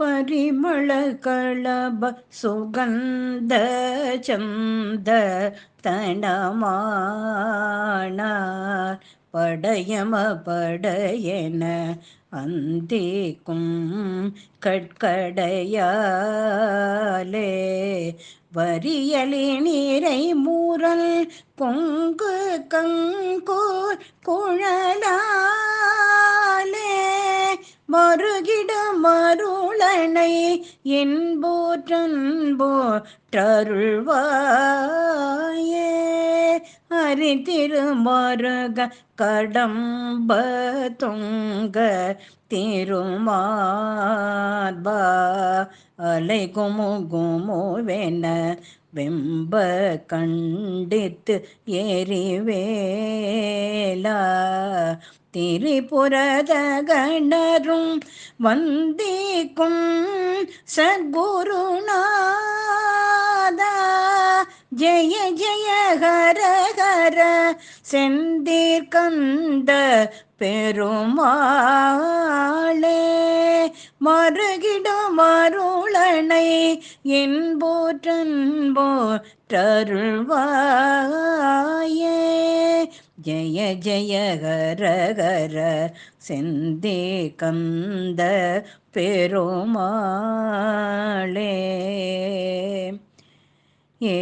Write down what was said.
പരിമളകളഭ സുഗന്ധ ചന്ദ തനമാണ പടയമ പടയന അന്തിക്കും കട്കടയാലേ வரியலே நீரை மூரல் பொங்கு கங்கோர் குழலாலே மறுகிட மறு மருளனை என்போற்றன்போற்றருள்வாயே ஹரிதிருமருக கடம்ப தொங்க திருமார்பா. அலை குமு குமுவென வெம்ப கண்டித்து எரிவேலா. திரிபுரதகணரும் வந்திக்கும் சத்குருநாதா. ஜெய ஜெய ஹர ஹர செந்தீர்கந்த பெருமாளே. மறுகிடும் மருளனை என்போற்றன்போற்றருள்வாயே. ஜய ஜய ஹர ஹர செந்தே கந்த பெருமாளே. ஏ